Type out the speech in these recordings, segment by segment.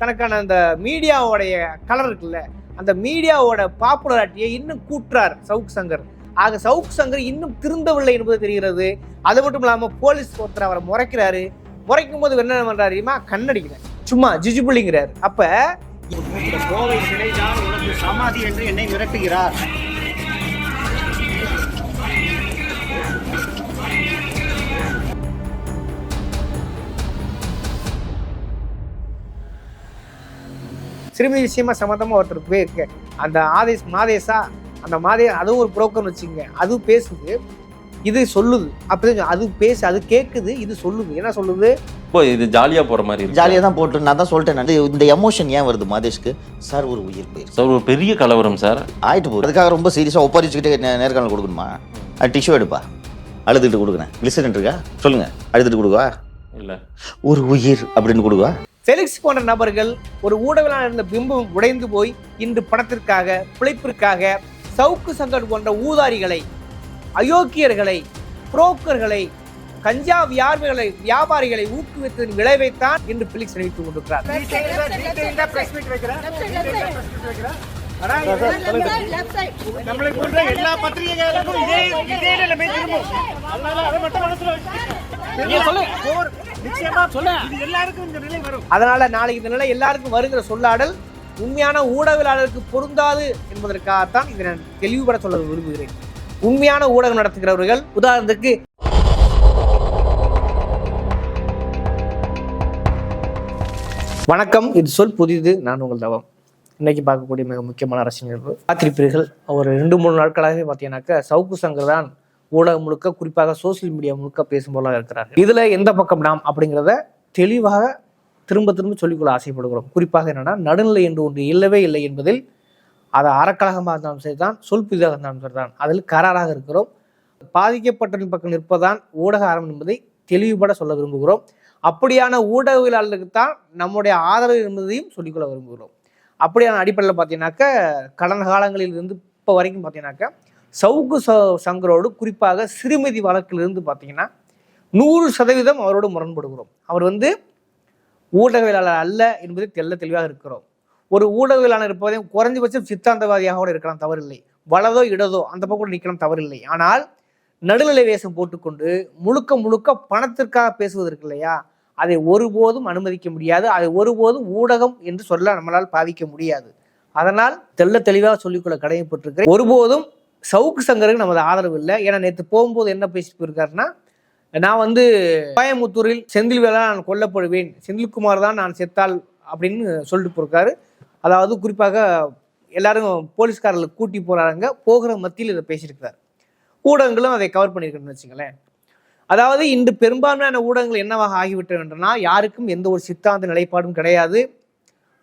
தனக்கான அந்த மீடியாவோடைய கலர் இருக்குல்ல அந்த மீடியாவோட பாப்புலராட்டியை இன்னும் கூட்டுறார் சவுக் சங்கர். ஆக சவுக் சங்கர் இன்னும் திருந்தவில்லை என்பது தெரிகிறது. அது மட்டும் இல்லாமல் போலீஸ் ஒருத்தர் அவரை முறைக்கிறாரு. முறைக்கும் போது என்ன பண்ணுறாருமா கண்ணடிக்கிறார். சும்மா ஜிஜிபுள்ளிங்கிறார் அப்போ உனக்கு சமாதி என்று என்னை மிரட்டுகிறார். சிறுமி விஷயமா சம்மந்தமா ஒருத்தர் போயிருக்கு அந்த ஆதேஷ் மாதேஷா அந்த மாதே அதுவும் ஒரு புரோக்கர்னு வச்சுங்க அது பேசுது இது சொல்லுது. அப்படி அது பேசு அது கேட்குது இது சொல்லுது. என்ன சொல்லுது? இப்போ இது ஜாலியா போற மாதிரி இருக்கு. ஜாலியாக தான் போட்டு நான் தான் சொல்லிட்டேன் நான். இந்த எமோஷன் ஏன் வருது மாதேஷ்க்கு? சார் ஒரு உயிர் போயிருக்கு சார் ஒரு பெரிய கலவரம் சார். ஆயிட்டு போகுது. அதுக்காக ரொம்ப சீரியஸாக ஒப்பரிச்சுக்கிட்டே நேர்காணல் கொடுக்கணுமா? அது டிஷ்யூ எடுப்பா. அழுதுகிட்டு கொடுக்குறேன். கிளிசரின் இருக்கா? சொல்லுங்க. அழுதுட்டு கொடுவா இல்ல. ஒரு உயிர் அப்படின்னு கொடுவா ஃபெலிக்ஸ் போன்ற நபர்கள் ஒரு ஊடகங்களான இருந்த பிம்பம் உடைந்து போய் இன்று பணத்திற்காக பிழைப்பிற்காக சவுக்கு சங்கர் போன்ற ஊதாரிகளை அயோக்கியர்களை புரோக்கர்களை கஞ்சா வியாபாரிகளை வியாபாரிகளை ஊக்குவித்ததன் விளைவைத்தான் இன்று பிலிக்ஸ் அறிவித்துக் கொண்டிருக்கிறார். எல்லா பத்திரிகைகளுக்கும் இதே இதே நிலைமை திரும்பும். அதனால அதை மட்டும் மனசுல அதனால நாளைக்கு இந்த நிலை எல்லாருக்கும் வருகிற சொல்லாடல் உண்மையான ஊடகவியலாளருக்கு பொருந்தாது என்பதற்காகத்தான் இதை நான் தெளிவுபட சொல்ல விரும்புகிறேன். உண்மையான ஊடகம் நடத்துகிறவர்கள் உதாரணத்துக்கு வணக்கம். இது சொல் புதிது நான் உங்கள் தவம். இன்னைக்கு பார்க்கக்கூடிய மிக முக்கியமான அரசியல் பார்த்திருப்பீர்கள் ஒரு ரெண்டு மூணு நாட்களாகவே பார்த்தீங்கன்னாக்கா சவுக்கு சங்கர் தான் ஊடகம் முழுக்க குறிப்பாக சோசியல் மீடியா முழுக்க பேசும் போல இருக்கிறார் இதுல எந்த பக்கம் நாம் அப்படிங்கிறத தெளிவாக திரும்ப திரும்ப சொல்லிக்கொள்ள ஆசைப்படுகிறோம். குறிப்பாக என்னன்னா நடுநிலை என்று ஒன்று இல்லவே இல்லை என்பதில் அது அறக்கழகமாக இருந்தாலும் சரிதான் சொல்புதிதாக இருந்தாலும் சரிதான் அதில் கராராக இருக்கிறோம். பாதிக்கப்பட்டவரின் பக்கம் நிற்பதான் ஊடக ஆரம்பம் என்பதை தெளிவுபட சொல்ல விரும்புகிறோம். அப்படியான ஊடகவியலாளர்களுக்கு தான் நம்முடைய ஆதரவு என்பதையும் சொல்லிக்கொள்ள விரும்புகிறோம். அப்படியான அடிப்படையில் பார்த்தீங்கன்னாக்க கடந்த காலங்களில் இருந்து இப்போ வரைக்கும் பார்த்தீங்கன்னாக்க சவுக்கு ச- சங்கரோடு குறிப்பாக சிறுமதி வழக்கிலிருந்து பார்த்தீங்கன்னா நூறு சதவீதம் அவரோடு முரண்படுகிறோம். அவர் வந்து ஊடகவியலாளர் அல்ல என்பதை தெள்ள தெளிவாக இருக்கிறோம். ஒரு ஊடகவியலாளர் இருப்பதையும் குறைஞ்சபட்சம் சித்தாந்தவாதியாக கூட இருக்கலாம் தவறில்லை. வலதோ இடதோ அந்த பக்கம் கூட நிற்கலாம் தவறில்லை. ஆனால் நடுநிலை வேஷம் போட்டுக்கொண்டு முழுக்க முழுக்க பணத்திற்காக பேசுவது இருக்கு இல்லையா? அதை ஒருபோதும் அனுமதிக்க முடியாது. அதை ஒருபோதும் ஊடகம் என்று சொல்ல நம்மளால் பாவிக்க முடியாது. அதனால் தெள்ள தெளிவாக சொல்லிக்கொள்ள கடமைப்பட்டிருக்கிறேன். ஒருபோதும் சவுக்கு சங்கருக்கு நமது ஆதரவு இல்லை. ஏன்னா நேற்று போகும்போது என்ன பேசிட்டு போயிருக்காருன்னா நான் வந்து கோயம்புத்தூரில் செந்தில்வேலா நான் கொல்லப்படுவேன் செந்தில்குமார் தான் நான் செத்தால் அப்படின்னு சொல்லிட்டு போயிருக்காரு. அதாவது குறிப்பாக எல்லாரும் போலீஸ்காரர்களை கூட்டி போகிறாங்க போகிற மத்தியில் இதை பேசியிருக்கிறார். ஊடகங்களும் அதை கவர் பண்ணியிருக்கணும்னு வச்சுங்களேன் அதாவது இன்று பெரும்பான்மையான ஊடகங்கள் என்னவாக ஆகிவிட்டன என்றனா யாருக்கும் எந்த ஒரு சித்தாந்த நிலைப்பாடும் கிடையாது.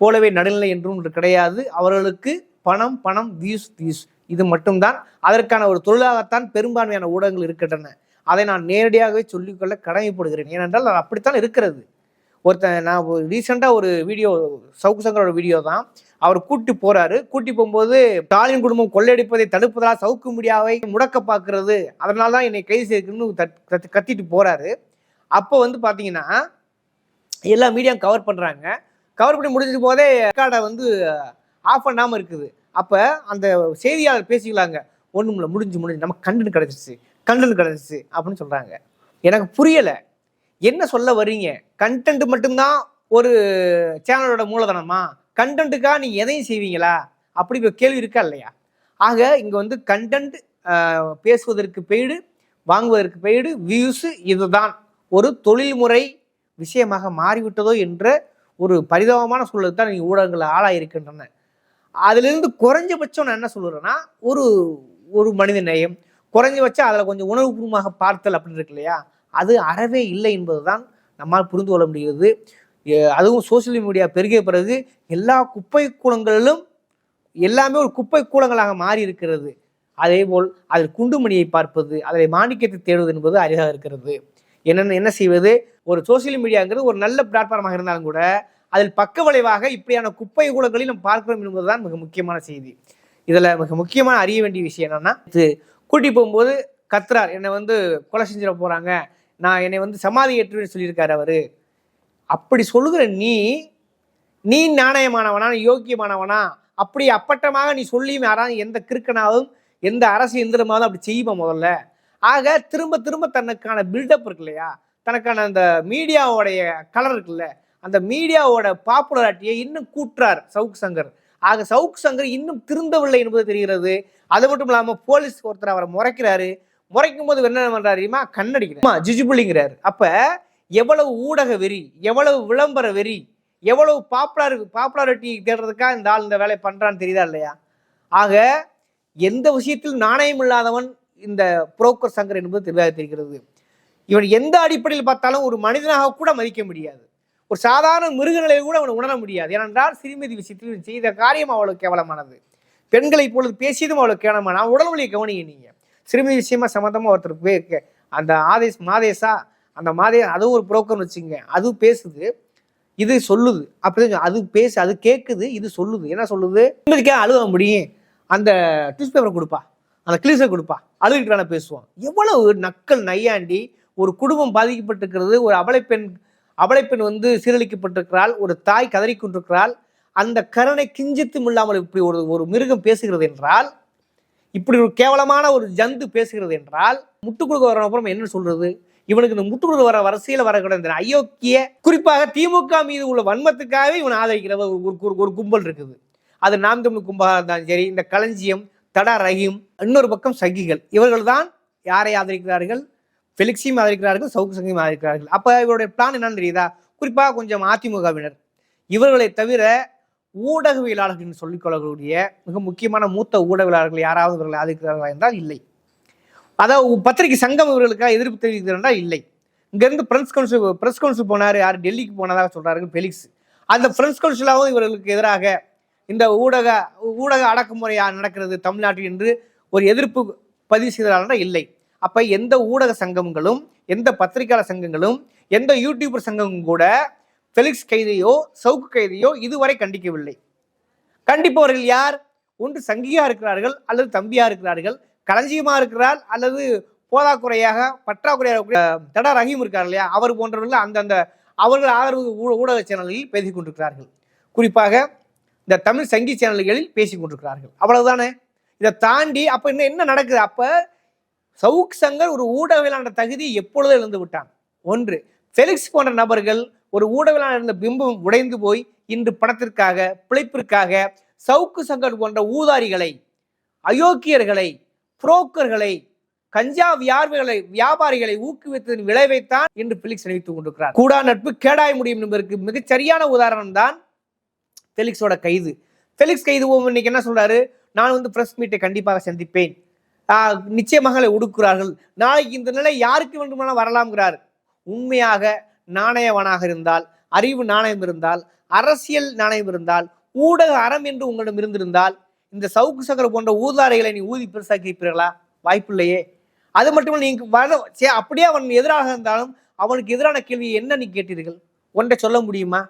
போலவே நடுநிலை என்றும் கிடையாது. அவர்களுக்கு பணம் பணம் வியூஸ் வியூஸ் இது மட்டும்தான். அதற்கான ஒரு தொழிலாகத்தான் பெரும்பான்மையான ஊடகங்கள் இருக்கின்றன. அதை நான் நேரடியாகவே சொல்லிக்கொள்ள கடமைப்படுகிறேன். ஏனென்றால் அது அப்படித்தான் இருக்கிறது. ஒருத்தன் நான் ரீசெண்டாக ஒரு வீடியோ சவுக்கு சங்கரோட வீடியோ தான். அவர் கூட்டி போறாரு. கூட்டி போகும்போது ஸ்டாலின் குடும்பம் கொள்ளையடிப்பதை தடுப்பதால் சவுக்கு மீடியாவை முடக்க பார்க்கறது. அதனால தான் என்னை கைது செய்யணும்னு கத்திட்டு போறாரு. அப்போ வந்து பார்த்தீங்கன்னா எல்லா மீடியாவும் கவர் பண்ணுறாங்க கவர் பண்ணி முடிஞ்ச போதே ரெக்கார்டை வந்து ஆஃப் பண்ணாமல் இருக்குது. அப்போ அந்த செய்தியாளர் பேசிக்கலாங்க. ஒன்றும் இல்லை முடிஞ்சு முடிஞ்சு. நமக்கு கண்டுன்னு கிடச்சிருச்சு. கண்டென்ட் கிடச்சிச்சு அப்படின்னு சொல்கிறாங்க எனக்கு புரியலை. என்ன சொல்ல வர்றீங்க? கண்டென்ட் மட்டும்தான் ஒரு சேனலோட மூலதனமா? கண்டென்ட்டுக்காக நீங்கள் எதையும் செய்வீங்களா? அப்படி ஒரு கேள்வி இருக்கா இல்லையா? ஆக இங்கே வந்து கண்டென்ட் பேசுவதற்கு பெய்டு வாங்குவதற்கு பெய்டு வியூஸு இதுதான். ஒரு தொழில்முறை விஷயமாக மாறிவிட்டதோ என்ற ஒரு பரிதாபமான சூழலுக்கு தான் நீங்கள் ஊடகங்கள் ஆளாயிருக்கின்றன. அதுலேருந்து குறைஞ்சபட்சம் நான் என்ன சொல்லுறேன்னா ஒரு ஒரு மனித நேயம். குறைஞ்சபட்சம் அதில் கொஞ்சம் உணர்வுபூர்வமாக பார்த்தல் அப்படின்னு இருக்கு இல்லையா? அது அறவே இல்லை என்பது தான் நம்மால் புரிந்து கொள்ள முடிகிறது. அதுவும் சோசியல் மீடியா பெருகிய பிறகு எல்லா குப்பை கூலங்களிலும் எல்லாமே ஒரு குப்பை கூலங்களாக மாறி இருக்கிறது அதே போல் அதில் குண்டுமணியை பார்ப்பது அதை மாணிக்கத்தை தேடுவது என்பது அரிதாக இருக்கிறது. என்னென்ன என்ன செய்வது? ஒரு சோசியல் மீடியாங்கிறது ஒரு நல்ல பிளாட்ஃபார்மாக இருந்தாலும் கூட அதில் பக்க விளைவாக இப்படியான குப்பை கூலங்களில் நம்ம பார்க்கிறோம் என்பதுதான் மிக முக்கியமான செய்தி. இதில் மிக முக்கியமான அறிய வேண்டிய விஷயம் என்னன்னா இது கூட்டி போகும்போது கத்துறார் என்னை வந்து கொலை செஞ்சிட போகிறாங்க நான் என்னை வந்து சமாதி ஏற்றுவேன்னு சொல்லியிருக்காரு அவர். அப்படி சொல்லுகிற நீ நீ நாணயமானவனா யோக்கியமானவனா அப்படி அப்பட்டமாக நீ சொல்லியும் யாராவது எந்த கிறுக்கனாவும் எந்த அரசு எந்திரமாவது அப்படி செய்யுமா முதல்ல? ஆக திரும்ப திரும்ப தனக்கான பில்டப் இருக்கு இல்லையா? தனக்கான அந்த மீடியாவோடைய கலர் இருக்குல்ல அந்த மீடியாவோட பாப்புலாரிட்டியை இன்னும் கூட்டுறார் சவுக் சங்கர். ஆக சவுக் சங்கர் இன்னும் திருந்தவில்லை என்பது தெரிகிறது. அது மட்டும் இல்லாமல் போலீஸ் ஒருத்தர் அவரை முறைக்கிறாரு. முறைக்கும் போது என்ன பண்ணுறாருமா தெரியுமா? கண்ணடிக்கிறார். அப்போ எவ்வளவு ஊடக வெறி எவ்வளவு விளம்பர வெறி எவ்வளவு பாப்புலர் பாப்புலாரிட்டி தேடுறதுக்காக இந்த ஆள் இந்த வேலையை பண்ணுறான்னு தெரியுதா இல்லையா? ஆக எந்த விஷயத்தில் நாணயம் இல்லாதவன் இந்த புரோக்கர் சங்கர் என்பது தெளிவாக தெரிகிறது. இவன் எந்த அடிப்படையில் பார்த்தாலும் ஒரு மனிதனாக கூட மதிக்க முடியாது. ஒரு சாதாரண மிருக நிலையை கூட அவனை உணர முடியாது. ஏனென்றால் சிறுமதி விஷயத்தில் செய்த காரியம் அவ்வளவு கேவலமானது. பெண்களை இப்பொழுது பேசியதும் அவ்வளவு கேவலமான உடல் மொழியை கவனிங்க நீங்கள் சிறுமி விஷயமா சம்மந்தமாக ஒருத்தர் பே- அந்த ஆதேஷ் மாதேஷா அந்த மாதே அதுவும் ஒரு புரோக்கர்னு வச்சுங்க அது பேசுது இது சொல்லுது. அப்படி அது பேசு அது கேட்குது இது சொல்லுது. என்ன சொல்லுது? நிம்மதிக்கா அழுக முடியும்? அந்த டியூஸ் பேப்பரை கொடுப்பா. அந்த கிளீஸை கொடுப்பா. அழுகிட்டு பேசுவான். எவ்வளவு நக்கல் நையாண்டி ஒரு குடும்பம் பாதிக்கப்பட்டிருக்கிறது ஒரு அவளை பெண் வந்து சீரழிக்கப்பட்டிருக்கிறாள் ஒரு தாய் கதறிக்கொண்டிருக்கிறாள். அந்த கருணை கிஞ்சித்தும் இல்லாமல் இப்படி ஒரு ஒரு மிருகம் பேசுகிறது என்றால் இப்படி ஒரு கேவலமான ஒரு ஜந்து பேசுகிறது என்றால் முட்டு கொடுக்க வர அப்புறம் என்ன சொல்றது? இவனுக்கு இந்த முட்டு கொடுக்க வர வரிசையில் வரக்கூடாது இந்த அயோக்கிய குறிப்பாக திமுக மீது உள்ள வன்மத்துக்காகவே இவன் ஆதரிக்கிற ஒரு ஒரு- ஒரு கும்பல் இருக்குது. அது நாம் தமிழ் கும்பலாக இருந்தாலும் சரி இந்த களஞ்சியம் தடா ரஹீம் இன்னொரு பக்கம் சகிகள். இவர்கள் தான் யாரை ஆதரிக்கிறார்கள்? ஃபெலிக்ஸையும் ஆதரிக்கிறார்கள் சவுக்கு சங்கையும் ஆதரிக்கிறார்கள் அப்போ இவருடைய பிளான் என்னன்னு தெரியுதா? குறிப்பாக கொஞ்சம் அதிமுகவினர். இவர்களை தவிர ஊடகவியலாளர்கள் என்று சொல்லிக்கொள்ளக்கூடிய மிக முக்கியமான மூத்த ஊடகவியலாளர்கள் யாராவது இவர்களை ஆதரிக்கிறார்களா என்றால் இல்லை. அதாவது பத்திரிகை சங்கம் இவர்களுக்காக எதிர்ப்பு தெரிவிக்கிறது இல்லை. இங்கேருந்து பிரஸ் கவுன்சில் பிரஸ் கவுன்சில் போனார் யார் டெல்லிக்கு போனதாக சொல்கிறார்கள் ஃபெலிக்ஸ் அந்த பிரஸ் கவுன்சிலாகவும் இவர்களுக்கு எதிராக இந்த ஊடக ஊடக அடக்குமுறையாக நடக்கிறது தமிழ்நாட்டில் என்று ஒரு எதிர்ப்பு பதிவு செய்தார்கள் இல்லை. அப்ப எந்த ஊடக சங்கங்களும் எந்த பத்திரிகையாளர் சங்கங்களும் எந்த யூடியூபர் சங்கமும் கூட ஃபெலிக்ஸ் கைதையோ சவுக்கு கைதையோ இதுவரை கண்டிக்கவில்லை. கண்டிப்பவர்கள் யார்? ஒன்று சங்கியா இருக்கிறார்கள் அல்லது தம்பியா இருக்கிறார்கள் களஞ்சியமா இருக்கிறார் அல்லது போதாக்குறையாக பற்றாக்குறையாக தடா ரஹீம் இருக்கார் இல்லையா? அவர் போன்றவர்கள் அந்தந்த அவர்கள் ஆதரவு ஊடக சேனல்களில் பேசிக் கொண்டிருக்கிறார்கள். குறிப்பாக இந்த தமிழ் சங்கி சேனல்களில் பேசிக் கொண்டிருக்கிறார்கள். அவ்வளவுதானே? இதை தாண்டி அப்ப என்ன என்ன நடக்குது? அப்போ சவுக் சங்கர் ஒரு ஊடகவியலான தகுதி எப்பொழுதும் இழந்து விட்டான். ஒன்று ஃபெலிக்ஸ் போன்ற நபர்கள் ஒரு ஊடகவியலாளர் இருந்த பிம்பம் உடைந்து போய் இன்று பணத்திற்காக பிழைப்பிற்காக சவுக்கு சங்கர் போன்ற ஊதாரிகளை அயோக்கியர்களை புரோக்கர்களை கஞ்சா வியாபாரிகளை வியாபாரிகளை ஊக்குவித்ததன் விளைவைத்தான் இன்று பிலிக்ஸ் நினைத்துக் கொண்டிருக்கிறார். கூடா நட்பு கேடாய முடியும் என்பதற்கு மிகச் சரியான உதாரணம் தான் ஃபெலிக்ஸோட கைது. ஃபெலிக்ஸ் கைது இன்னைக்கு என்ன சொல்றாரு? நான் வந்து பிரஸ் மீட்டை கண்டிப்பாக சந்திப்பேன். நிச்சயமாக அதை ஒடுக்குறார்கள் நாளைக்கு இந்த நிலை யாருக்கு வேண்டுமானால் வரலாம்கிறார் உண்மையாக நாணயவனாக இருந்தால் அறிவு நாணயம் இருந்தால் அரசியல் நாணயம் இருந்தால் ஊடக அறம் என்று உங்களிடம் இருந்திருந்தால் இந்த சவுக்கு சக்கர போன்ற ஊதாரைகளை நீ ஊதி பெருசாக்கி இருப்பீர்களா வாய்ப்பில்லையே. அது மட்டுமல்ல நீங்க வர அப்படியே அவன் எதிராக இருந்தாலும் அவனுக்கு எதிரான கேள்வி என்ன நீ கேட்டீர்கள்? ஒன்றை சொல்ல முடியுமா?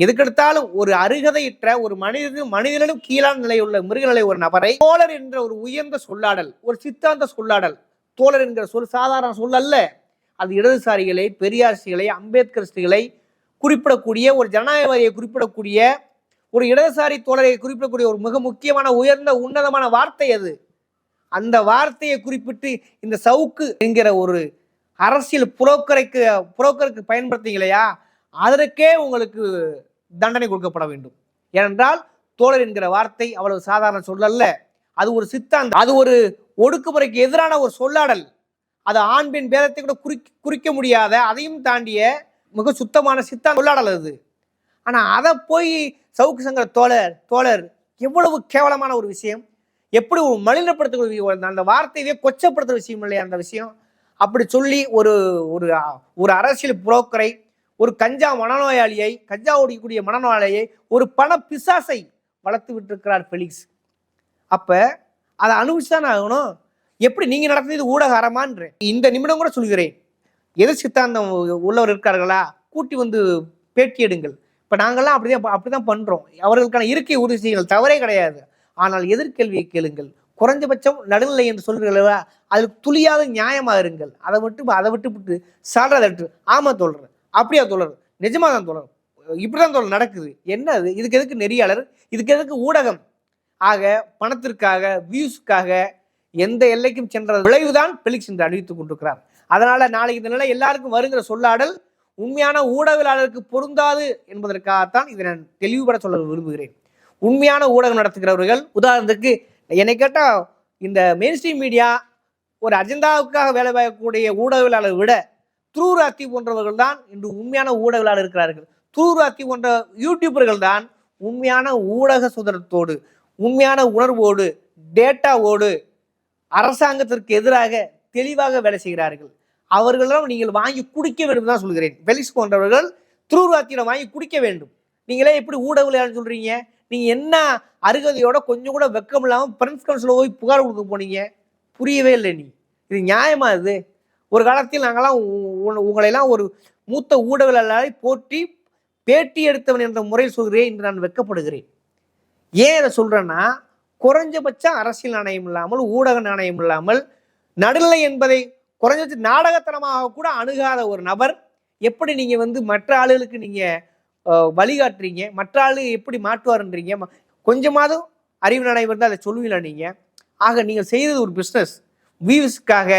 எதுக்கெடுத்தாலும் ஒரு அருகதையற்ற ஒரு மனிதனும் மனிதனும் கீழான நிலையுள்ள மிருகநிலை ஒரு நபரை தோழர் என்ற ஒரு உயர்ந்த சொல்லாடல் ஒரு சித்தாந்த சொல்லாடல். தோழர் என்கிற சொல் சாதாரண சொல் அல்ல. அது இடதுசாரிகளை பெரியார்சிகளை அம்பேத்கர்ஸ்டிகளை குறிப்பிடக்கூடிய ஒரு ஜனநாயகவாதியை குறிப்பிடக்கூடிய ஒரு இடதுசாரி தோழரை குறிப்பிடக்கூடிய ஒரு மிக முக்கியமான உயர்ந்த உன்னதமான வார்த்தை அது. அந்த வார்த்தையை குறிப்பிட்டு இந்த சவுக்கு என்கிற ஒரு அரசியல் புரோக்கரைக்கு புரோக்கருக்கு பயன்படுத்தீங்களையா? அதற்கே உங்களுக்கு தண்டனை கொடுக்கப்பட வேண்டும். ஏனென்றால் தோழர் என்கிற வார்த்தை அவ்வளவு சாதாரண சொல்லல்ல. அது ஒரு சித்தாந்தம். அது ஒரு ஒடுக்குமுறைக்கு எதிரான ஒரு சொல்லாடல். அது ஆண் பெண் பேதத்தை கூட குறி குறிக்க முடியாத அதையும் தாண்டிய மிக சுத்தமான சித்தாந்த சொல்லாடல் அது. ஆனால் அதை போய் சவுக்கு சங்கர தோழர் தோழர் எவ்வளவு கேவலமான ஒரு விஷயம். எப்படி ஒரு மலினப்படுத்துகிற அந்த வார்த்தையவே கொச்சப்படுத்துகிற விஷயம் இல்லையா அந்த விஷயம். அப்படி சொல்லி ஒரு ஒரு ஒரு அரசியல் புரோக்கரை ஒரு கஞ்சா மனநோயாளியை கஞ்சா ஓடிக்கூடிய மனநோயாளியை ஒரு பண பிசாசை வளர்த்து விட்டுருக்கிறார் ஃபெலிக்ஸ். அப்போ அதை அனுபவிச்சுதானே ஆகணும்? எப்படி நீங்கள் நடத்தினது ஊடக இந்த நிமிடம் கூட சொல்கிறேன். எது சித்தாந்தம் உள்ளவர் இருக்கார்களா? கூட்டி வந்து பேட்டி எடுங்கள். இப்ப நாங்கெல்லாம் அப்படிதான் அப்படிதான் பண்ணுறோம் அவர்களுக்கான இருக்கை உறுதி செய்யுங்கள் தவறே கிடையாது. ஆனால் எதிர்கேள்வியை கேளுங்கள். குறைஞ்சபட்சம் நடுநிலை என்று சொல்கிறீர்களா? அதில் துளியாத நியாயமா இருங்கள். அதை விட்டு அதை விட்டு விட்டு சால்றதை விட்டு ஆமாம் சொல்கிறேன் அப்படியா தோழர்? நிஜமா தான் தோழர். இப்படிதான் தோழர் நடக்குது. என்ன அது இதுக்கு எதுக்கு நெறியாளர்? இதுக்கு எதுக்கு ஊடகம்? ஆக பணத்திற்காக வியூஸ்க்காக எந்த எல்லைக்கும் சென்ற விளைவுதான் பெலிக்ஸ் என்று அறிவித்துக் கொண்டிருக்கிறார். அதனால நாளைக்கு இந்த நிலை எல்லாருக்கும் வருகிற சொல்லாடல் உண்மையான ஊடகவியலாளருக்கு பொருந்தாது என்பதற்காகத்தான் இதை நான் தெளிவுபட சொல்ல விரும்புகிறேன். உண்மையான ஊடகம் நடத்துகிறவர்கள் உதாரணத்துக்கு என்னை கேட்டால் இந்த மெயின்ஸ்ட்ரீம் மீடியா ஒரு அஜெண்டாவுக்காக வேலை பார்க்கக்கூடிய ஊடகவியலாளரை விட துருராத்தி போன்றவர்கள் தான் இன்று உண்மையான ஊடகங்களாக இருக்கிறார்கள். துருராத்தி போன்ற யூடியூபர்கள் தான் உண்மையான ஊடக சுதந்திரத்தோடு உண்மையான உணர்வோடு டேட்டாவோடு அரசாங்கத்திற்கு எதிராக தெளிவாக வேலை செய்கிறார்கள். அவர்களிடம் நீங்கள் வாங்கி குடிக்க வேண்டும் தான் சொல்கிறேன். வெலிஸ் போன்றவர்கள் துருராத்தியிடம் வாங்கி குடிக்க வேண்டும். நீங்களே எப்படி ஊடகவியலாளர் சொல்கிறீங்க நீங்கள் என்ன அருகதையோட கொஞ்சம் கூட வெக்கம் இல்லாமல் பிரின்ஸ் கவுன்சிலில் போய் புகார் கொடுக்க போனீங்க? புரியவே இல்லை நீ. இது நியாயமா இது? ஒரு காலத்தில் நாங்களாம் உ- உங்களையெல்லாம் ஒரு மூத்த ஊடகவியலாளரை போற்றி பேட்டி எடுத்தவன் என்ற முறையில் சொல்கிறேன் என்று நான் வெட்கப்படுகிறேன். ஏன் அதை சொல்கிறேன்னா குறைஞ்சபட்ச அரசியல் நாணயம் இல்லாமல் ஊடக நாணயம் இல்லாமல் நடுநிலை என்பதை குறைஞ்சபட்ச நாடகத்தனமாக கூட அணுகாத ஒரு நபர் எப்படி நீங்கள் வந்து மற்ற ஆளுகளுக்கு நீங்கள் வழிகாட்டுறீங்க மற்ற ஆளு எப்படி மாற்றுவார்ன்றீங்க ம- கொஞ்சமாவது அறிவு நாணயம் இருந்தால் அதை சொல்லுவீங்களா நீங்கள் ஆக நீங்கள் செய்தது ஒரு பிஸ்னஸ் வியூஸ்க்காக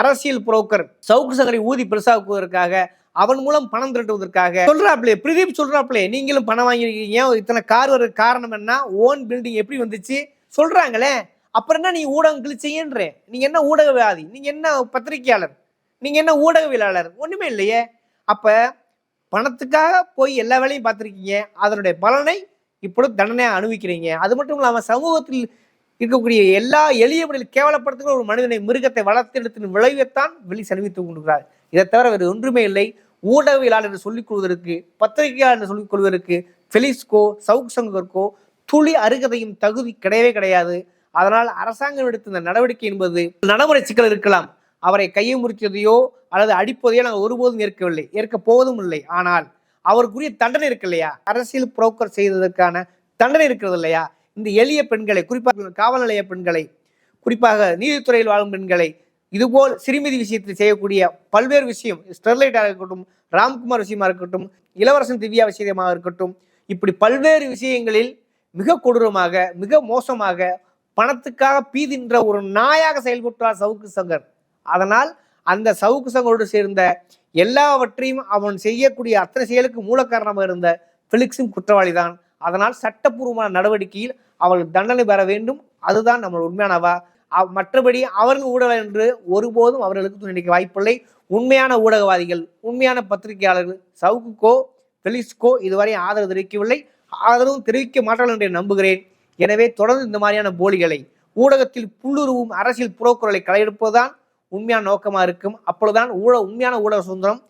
அரசியல் புரோக்கர் சவுக்கு சங்கரை ஊதி பெருசாக்குவதற்காக அவன் மூலம் பணம் திரட்டுவதற்காக சொல்றாப்லே பிரதீப் சொல்றாப்லே நீங்களும் பணம் வாங்கியிருக்கீங்க. இத்தனை கார் வர காரணம் என்ன? ஓன் பில்டிங் எப்படி வந்துச்சு? சொல்றாங்களே. அப்புறம் என்ன நீ ஊடகம் கிழிச்சீங்கன்ற? நீங்க என்ன ஊடகவாதி நீங்க என்ன பத்திரிகையாளர்? நீங்க என்ன ஊடகவியலாளர்? ஒண்ணுமே இல்லையே. அப்ப பணத்துக்காக போய் எல்லா வேலையும் பார்த்துருக்கீங்க. அதனுடைய பலனை இப்பொழுது தண்டனையாக அனுபவிக்கிறீங்க. அது மட்டும் இல்லாமல் சமூகத்தில் இருக்கக்கூடிய எல்லா எளிய முறையில் கேவலப்படுத்துகிற ஒரு மனிதனை மிருகத்தை வளர்த்தெடுத்தின் விளைவைத்தான் வெளி சனிவித்துக் கொண்டிருக்கிறார் இதை தவிர வேறு ஒன்றுமே இல்லை. ஊடகவியலாளர் என்று சொல்லிக் கொள்வதற்கு பத்திரிகையாளர் என்று சொல்லிக் கொள்வதற்கு ஃபெலிஸ்கோ சவுக் சங்கர்கோ துளி அருகதையும் தகுதி கிடையவே கிடையாது. அதனால் அரசாங்கம் எடுத்த இந்த நடவடிக்கை என்பது நடைமுறை சிக்கல் இருக்கலாம். அவரை கையை முறித்ததையோ அல்லது அடிப்பதையோ நாங்கள் ஒருபோதும் ஏற்கவில்லை. ஏற்க போவதும் இல்லை. ஆனால் அவருக்குரிய தண்டனை இருக்கு இல்லையா? அரசியல் புரோக்கர் செய்ததற்கான தண்டனை இருக்கிறது இல்லையா? இந்த எளிய பெண்களை குறிப்பாக காவல் நிலைய பெண்களை குறிப்பாக நீதித்துறையில் வாழும் பெண்களை இதுபோல் சிறுமிதி விஷயத்தில் செய்யக்கூடிய பல்வேறு விஷயம் ஸ்டெர்லைட்டாக இருக்கட்டும் ராம்குமார் விஷயமா இருக்கட்டும் இளவரசன் திவ்யா விஷயமாக இருக்கட்டும் இப்படி பல்வேறு விஷயங்களில் மிக கொடூரமாக மிக மோசமாக பணத்துக்காக பீதின்ற ஒரு நாயாக செயல்பட்டார் சவுக்கு சங்கர். அதனால் அந்த சவுக்கு சங்கரோடு சேர்ந்த எல்லாவற்றையும் அவன் செய்யக்கூடிய அத்தனை செயலுக்கு மூல காரணமாக இருந்த பிலிக்ஸும் குற்றவாளிதான். அதனால் சட்டப்பூர்வமான நடவடிக்கையில் அவர்கள் தண்டனை பெற வேண்டும். அதுதான் நம்ம உண்மையானவா மற்றபடி அவர்கள் ஊடகம் என்று ஒருபோதும் அவர்களுக்கு துணை வாய்ப்பில்லை. உண்மையான ஊடகவாதிகள் உண்மையான பத்திரிகையாளர்கள் சவுக்குக்கோ பெலிஸ்கோ இதுவரை ஆதரவு தெரிவிக்கவில்லை. ஆதரவும் தெரிவிக்க மாட்டார்கள் என்று நம்புகிறேன். எனவே தொடர்ந்து இந்த மாதிரியான போலிகளை ஊடகத்தில் புல்லுருவும் அரசியல் புறக்குறலை களையெடுப்பதுதான் உண்மையான நோக்கமாக இருக்கும். அப்பொழுதுதான் ஊழ உண்மையான ஊடக சுதந்திரம்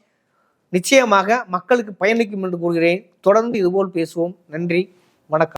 நிச்சயமாக மக்களுக்கு பயணிக்கும் என்று கூறுகிறேன். தொடர்ந்து இதுபோல் பேசுவோம். நன்றி. வணக்கம்.